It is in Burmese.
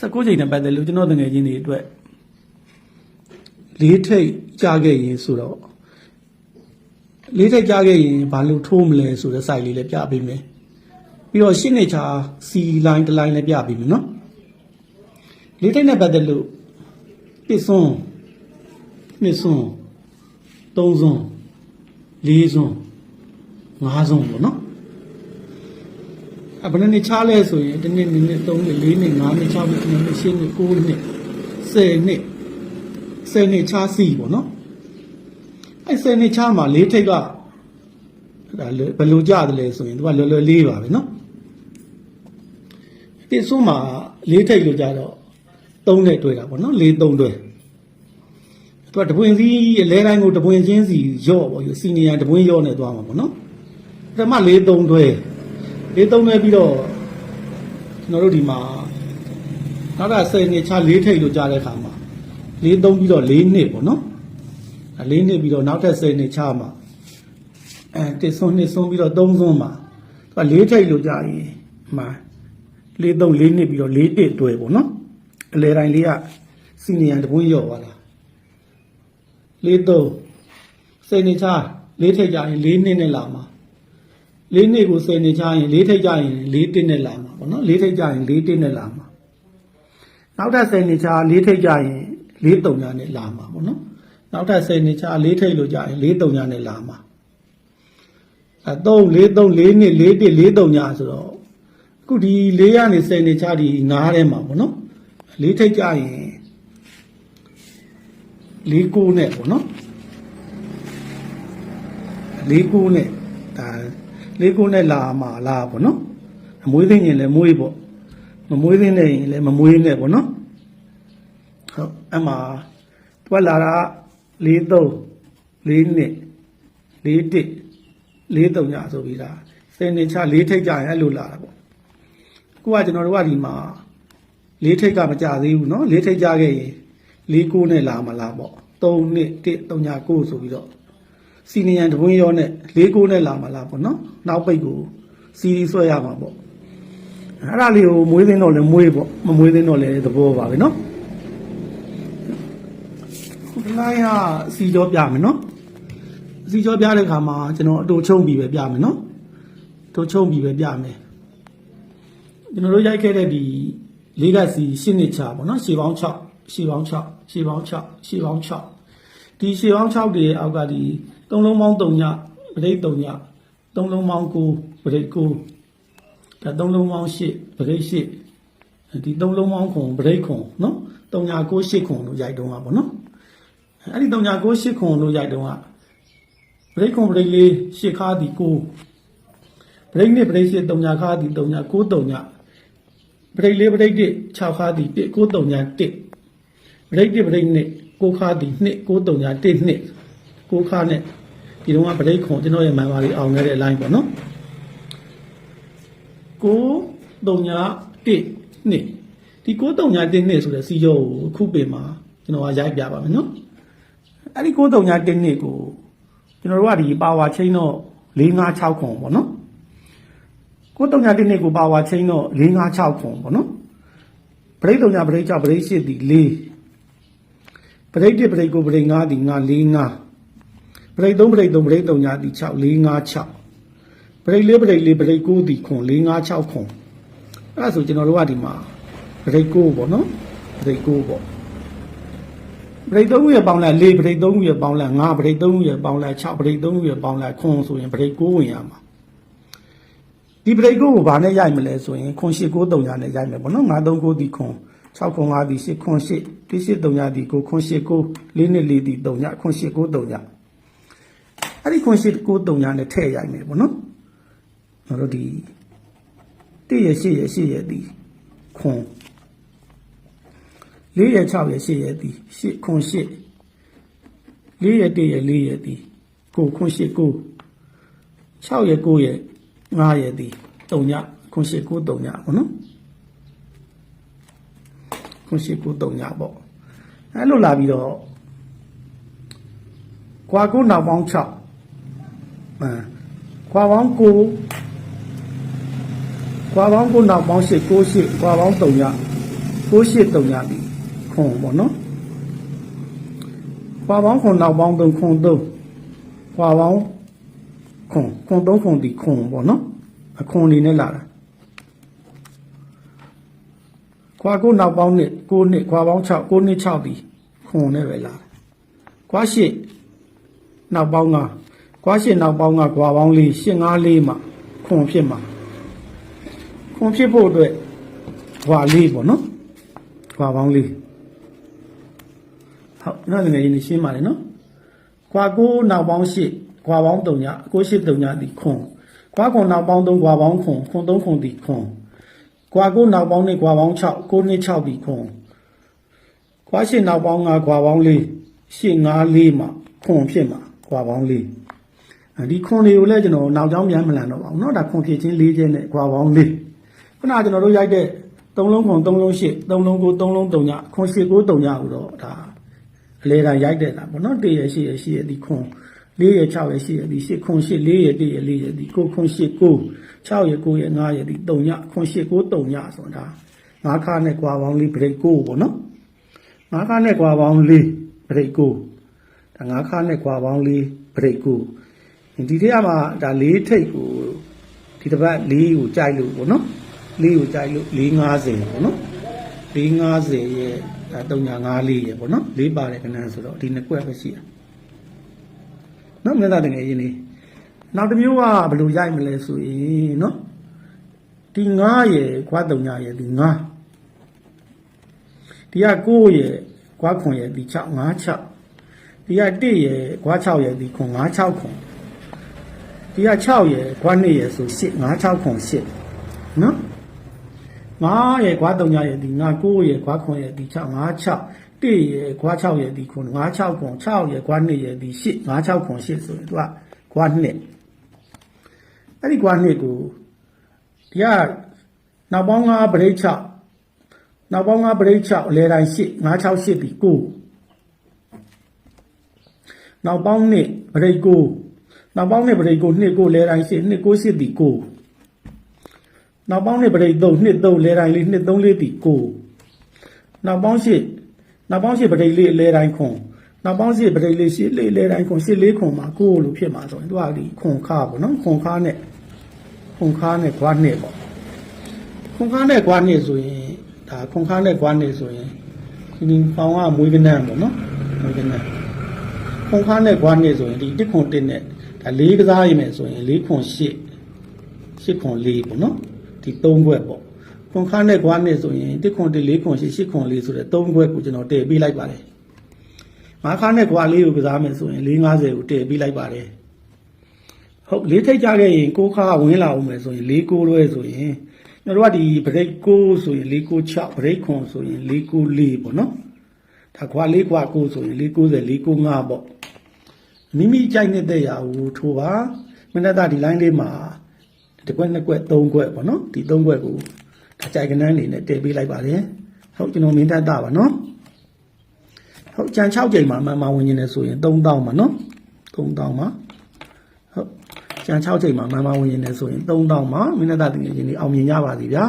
16ချိန်နဲ့ပတ်သက်လို့ကျွန်တော်တငယ်ချင်းတွေအတွက်လေးထိတ်ကြားခဲ့ရင်ဆိုတော့လေးထိတ်ကြားခဲ့ရင်ဘာလို့ထိုးမလဲဆိုတဲ့ site လေးလည်းပြပေးမယ်ပြီးတော့ရှင်းနေချာ C line တစ် line လည်းပြပေးမယ်နော်လေးထိတ်နဲ့ပတ်သက်လို့ပစ်စွန်းနှစ်စွန်းသုံးစွန်းလေးစွန်းငါးစွန်းပေါ့နော်အ ဘယ်နှစ်ချားလဲဆိုရင်တစ်နှစ်နှစ်နှစ်သုံးနှစ်လေးနှစ်ငါးနှစ်ခြောက်နှစ်ခုနှစ်ရှစ်နှစ်ကိုးနှစ်ဆယ်နှစ်ဆယ်နှစ်ချားစီပေါ့နော်အဲဆယ်နှစ်ချားမှာလေးထိပ်ကဒါဘယ်လိုကြတယ်လဲဆိုရင်သူကလွယ်လွယ်လေးပါပဲနော်တိစွန်းမှာလေးထိပ်လို့ကြတော့သုံးနဲ့တွေ့တာပေါ့နော်လေးသုံးတွေ့သူကတပွင့်စီအလဲတိုင်းကိုတပွင့်ချင်းစီရော့ပေါ့ယူစီနီယာတပွင့်ရော့နေသွားမှာပေါ့နော်ပထမလေးသုံးတွေ့ လေးသုံးနေပြီးတော့ကျွန်တော်တို့ဒီမှာနောက်က10နှစ်ချ4ထိပ်လို့ကြားတဲ့အခါမှာလေးသုံးပြီးတော့4နှစ်ပေါ့နော်အဲ4နှစ်ပြီးတော့နောက်ထပ်10နှစ်ချမှာအဲတစ်ဆွန်းနှစ်ဆွန်းပြီးတော့3ဆွန်းမှာသူက4ထိပ်လို့ကြားရင်မှာလေးသုံး4နှစ်ပြီးတော့4တစ်တွဲပေါ့နော်အလဲတိုင်းလေးကစီနီယံတပွင့်ရော့သွားတာလေးသုံး10နှစ်ချ4ထိပ်ကြရင်4နှစ်နဲ့လာမှာ လေးနှစ်ကို10နှစ်ချရင်လေးထိပ်ကြရင်လေးတစ်နဲ့လာမှာပေါ့နော်လေးထိပ်ကြရင်လေးတစ်နဲ့လာမှာနောက်ထပ်10နှစ်ချလေးထိပ်ကြရင်လေးတုံညာနဲ့လာမှာပေါ့နော်နောက်ထပ်10နှစ်ချလေးထိပ်လို့ကြရင်လေးတုံညာနဲ့လာမှာအဲ3 4 3 4နှစ်4တစ်4တုံညာဆိုတော့အခုဒီ4ရနေ10နှစ်ချဒီ9ထဲမှာပေါ့နော်လေးထိပ်ကြရင်လေးကိုနဲ့ပေါ့နော်လေးကိုနဲ့ဒါ လေးကိုနဲ့လာမှာလာပေါ့နော်အမွေးသိရင်လည်းမွေးပေါ့မမွေးသိနေရင်လည်းမမွေးနဲ့ပေါ့နော်ဟုတ်အမှတွက်လာတာ၄3 4နှစ်၄တစ်၄3ညဆိုပြီးဒါစနေချ၄ထိတ်ကြရင်အဲ့လိုလာတာပေါ့အခုကကျွန်တော်တို့ကဒီမှာ၄ထိတ်ကမကြသေးဘူးနော်၄ထိတ်ကြခဲ့ရင်၄ကိုနဲ့လာမှာလားပေါ့3နှစ်1 3ည9ဆိုပြီးတော့ စီနီယံတပွင့်ရောနဲ့လေးကိုနဲ့လာမလားပေါ့နော်နောက်ပိတ်ကိုစီရီဆွဲရမှာပေါ့အဲ့ဒါလေးကိုမွေးသိန်းတော့လဲမွေးပေါ့မမွေးသိန်းတော့လဲသဘောပါပဲနော်ခုဒီလိုက်ဟာစီကြောပြမယ်နော်စီကြောပြတဲ့ခါမှာကျွန်တော်အတူချုံပြီးပဲပြမယ်နော်တူချုံပြီးပဲပြမယ်ကျွန်တော်တို့ရိုက်ခဲ့တဲ့ဒီလေးကစီရှင်းနှစ်ချပေါ့နော်ရှေပေါင်း6ရှေပေါင်း6ရှေပေါင်း6ရှေပေါင်း6ဒီရှေပေါင်း6တွေရဲ့အောက်ကဒီ သုံးလုံးပေါင်း3ညပရိတ်3ညသုံးလုံးပေါင်း9ပရိတ်9ဒါသုံးလုံးပေါင်း8ပရိတ်8ဒီသုံးလုံးပေါင်းခွန်ပရိတ်ခွန်နော်3ည9 8ခွန်လို့ရိုက်တုံးတာပေါ့နော်အဲ့ဒီ3ည9 8ခွန်လို့ရိုက်တုံးကပရိတ်ခွန်ပရိတ်လေး8ခါဒီ9ပရိတ်နှစ်ပရိတ်8 3ညခါဒီ3ည9 3ညပရိတ်လေးပရိတ်1 6ခါဒီ1 9 3ည1ပရိတ်1ပရိတ်2ကိုခါဒီနှစ်ကိုတုံညာတစ်နှစ် ကိုခါနဲ့ဒီတော့ကဗရိတ်ခွန်ကျွန်တော်ရဲ့မန်ပါလေးအောင်ခဲ့တဲ့ line ပေါ့နော်ကိုတုံညာတစ်နှစ်ဒီကိုတုံညာတစ်နှစ်ဆိုတဲ့စီရောကိုအခုပေမှာကျွန်တော်ကရိုက်ပြပါမယ်နော်အဲ့ဒီကိုတုံညာတစ်နှစ်ကိုကျွန်တော်တို့ကဒီပါဝါချင်းတော့4 5 6ခွန်ပေါ့နော်ကိုတုံညာတစ်နှစ်ကိုပါဝါချင်းတော့4 5 6ခွန်ပေါ့နော်ဗရိတ်တုံညာဗရိတ်6ဗရိတ်8ဒီ4ပရိတ်1ပရိတ်ကိုပရိတ်5ဒီ5 4 5 ပရိတ်3ပရိတ်3ပရိတ်3ညာဒီ6 4 5 6ပရိတ်4ပရိတ်4ပရိတ်9ဒီခွန်4 5 6ခွန်အဲ့ဒါဆိုကျွန်တော်တို့ကဒီမှာပရိတ်9ပေါ့နော်ပရိတ်9ပေါ့ပရိတ်3ရဲ့ပေါင်းလိုက်4ပရိတ်3ရဲ့ပေါင်းလိုက်5ပရိတ်3ရဲ့ပေါင်းလိုက်6ပရိတ်3ရဲ့ပေါင်းလိုက်ခွန်ဆိုရင်ပရိတ်9ဝင်ရမှာဒီပရိတ်9ကိုဘာနဲ့ရိုက်မလဲဆိုရင်ခွန်8 9 3ညာနဲ့ရိုက်မယ်ပေါ့နော်5 3 9ဒီခွန်6ခွန်5ဒီ8ခွန်8ဒီ8 3ညာဒီ9ခွန်8 9 4နှစ်4ဒီ3ညာခွန်8 9 3ညာ အဲ့ဒီခွန်8 9 3ညာနဲ့ထည့်ရိုက်မယ်ပေါ့နော်ကျွန်တော်တို့ဒီ1ရ8ရ8ရဒီခွန်4ရ6ရ8ရဒီ8ခွန်8 4ရ1ရ4ရဒီ9ခွန်8 9 6ရ9ရ5ရဒီ3ညာခွန်8 9 3ညာပေါ့နော်ခွန်ရှိကိုတုံညာပေါ့အဲ့လိုလာပြီးတော့ကွာကိုနောက်ပေါင်း6 အဲကွာပေါင်း9ကွာပေါင်း9နောက်ပေါင်း8 9 8ကွာပေါင်း3ညကိုရှိတုံညာဒီခွန်ပေါ့နော်ခွာပေါင်းခွန်နောက်ပေါင်းသုံးခွန်သုံးခွာပေါင်းခွန်ခွန်သုံးခွန်ဒီခွန်ပေါ့နော်အခွန်နေနဲ့လာတာခွာကိုနောက်ပေါင်းနှစ်ကိုနှစ်ခွာပေါင်း6ကိုနှစ်6ဒီခွန်နဲ့ပဲလာတာခွာရှိနောက်ပေါင်း ကခွာရှိနောက်ပေါင်းကခွာပေါင်းလေး8 5လေးမှခွန်ဖြစ်မှာခွန်ဖြစ်ဖို့အတွက်ခွာလေးပေါ့နော်ခွာပေါင်းလေးဟုတ်နောက်ငယ်ရင်းရှင်းပါလေနော်ခွာကိုနောက်ပေါင်း၈ခွာပေါင်း3ညကို၈3ညဒီခွန်ခွာခွန်နောက်ပေါင်း3ခွာပေါင်းခွန်ခွန်3ခွန်ဒီခွန်ခွာကိုနောက်ပေါင်း2ခွာပေါင်း6ကို2 6ဒီခွန်ခွာ၈နောက်ပေါင်း5ခွာပေါင်း4 8 5 4မှာခွန်ဖြစ်မှာခွာပေါင်း4 ဒီခွန်တွေကိုလည်းကျွန်တော်နောက်ကြောင်းပြန်မလန်တော့ပါဘူးเนาะဒါခွန်ဖြစ်ချင်း၄ချင်းနဲ့ခွာပေါင်း၄ခုနကကျွန်တော်တို့ရိုက်တဲ့3လုံးခွန်3လုံး8 3လုံး9 3လုံး3ညခွန်8 9 3ညကိုတော့ဒါအလဲတန်ရိုက်တဲ့တာပေါ့เนาะ1ရ8ရ8ရဒီခွန်4ရ6ရ8ရဒီ8ခွန်8 4ရ1ရ4ရဒီ9ခွန်8 9 6ရ9ရ5ရဒီ3ညခွန်8 9 3ညဆိုတာငါးခါနဲ့ကွာပေါင်းလေးဘရိတ်9ပေါ့เนาะငါးခါနဲ့ကွာပေါင်းလေးဘရိတ်9ဒါငါးခါနဲ့ကွာပေါင်းလေးဘရိတ်9 ဒီထဲမှာဒါလေးထိတ်ကိုဒီတစ်ပတ်လေးကိုကြိုက်လို့ပေါ့နော်လေးကိုကြိုက်လို့450ပေါ့နော်450ရဲ့ဒါ354ရဲ့ပေါ့နော်လေးပါတယ်ခဏဆိုတော့ဒီနှစ်ကွက်ပဲရှိတာနော်မင်းသားတကယ်ရင်းနေနောက်တစ်မျိုးကဘယ်လိုရိုက်မလဲဆိုရင်နော်ဒီ9ရဲ့ခွာ3ညရဲ့ဒီ9ဒီက9ရဲ့ခွာခွန်ရဲ့ဒီ6 5 6ဒီက1ရဲ့ခွာ6ရဲ့ဒီခွန်5 6ခွန် ဒီက6ရယ်ခွာ2ရယ်ဆို8 5 6ခွန်8နော်9ရယ်ခွာ3ရယ်ဒီ9 9ရယ်ခွာခွန်ရယ်ဒီ6 5 6 1ရယ်ခွာ6ရယ်ဒီခွန်5 6ခွန်6ရယ်ခွာ2ရယ်ဒီ8 5 6ခွန်8ဆိုရင်သူကခွာ2အဲ့ဒီခွာ2ကိုဒီကနောက်ပေါင်း9ဗရိတ်6နောက်ပေါင်း9ဗရိတ်6အလဲတိုင်း8 5 6 8ဒီ9နောက်ပေါင်း2ဗရိတ်9 နောက်ပေါင်းနဲ့ပရိတ်ကိုနှစ်ကိုလဲတိုင်းရှိနှစ်ကိုရှိသည်ကိုနောက်ပေါင်းနဲ့ပရိတ်သုံးနှစ်သုံးလဲတိုင်းလေးနှစ်သုံးလေးသည်ကိုနောက်ပေါင်းရှိနောက်ပေါင်းရှိပရိတ်လေးလဲတိုင်းခွန်နောက်ပေါင်းရှိပရိတ်လေးရှိလေးလဲတိုင်းခွန်ရှိလေးခွန်မှာကိုလို့ဖြစ်မှာဆိုရင်သူကဒီခွန်ခါပေါ့နော်ခွန်ခါနဲ့ခွန်ခါနဲ့ကွာနှစ်ပေါ့ခွန်ခါနဲ့ကွာနှစ်ဆိုရင်ဒါခွန်ခါနဲ့ကွာနှစ်ဆိုရင်ဒီပေါင်းကမွေးကနန်းပေါ့နော်မွေးကနန်းခွန်ခါနဲ့ကွာနှစ်ဆိုရင်ဒီတစ်ခွန်တစ်နဲ့ ဒါလေးကစားရမယ်ဆိုရင်၄ခွန်၈၈ခွန်၄ပေါ့နော်ဒီ၃ခွက်ပေါ့ခွန်ခါနဲ့ကွာနဲ့ဆိုရင်၁ခွန်၁၄ခွန်၈၈ခွန်၄ဆိုတဲ့၃ခွက်ကိုကျွန်တော်တည်ပေးလိုက်ပါတယ်ငါးခါနဲ့ကွာလေးကိုကစားမယ်ဆိုရင်၄50ကိုတည်ပေးလိုက်ပါတယ်ဟုတ်လေးထိတ်ကြခဲ့ရင်ကိုခါဝင်လာအောင်မယ်ဆိုရင်၄ကိုလွဲဆိုရင်ကျွန်တော်တို့ကဒီဘရိတ်6ဆိုရင်၄6 6ဘရိတ်ခွန်ဆိုရင်၄9 4ပေါ့နော်ဒါခွာ၄ခွာ9ဆိုရင်၄90 4 95ပေါ့ မိမိကြိုက်နေတဲ့ရာကိုထိုးပါမနက်သားဒီ line လေးမှာတစ်ကွက်နှစ်ကွက်သုံးကွက်ပေါ့နော်ဒီသုံးကွက်ကိုဒါကြိုက်ကနန်းနေနဲ့တည်ပေးလိုက်ပါတယ်ဟုတ်ကျွန်တော်မင်းသက်တာပါနော်ဟုတ်ကြံ6ကြိမ်မှာမှန်မှန်ဝင်နေတယ်ဆိုရင်3000ပါနော်3000ပါဟုတ်ကြံ6ကြိမ်မှာမှန်မှန်ဝင်နေတယ်ဆိုရင်3000ပါမင်းသက်တာတကယ်ချင်းဒီအောင်မြင်ကြပါစီဗျာ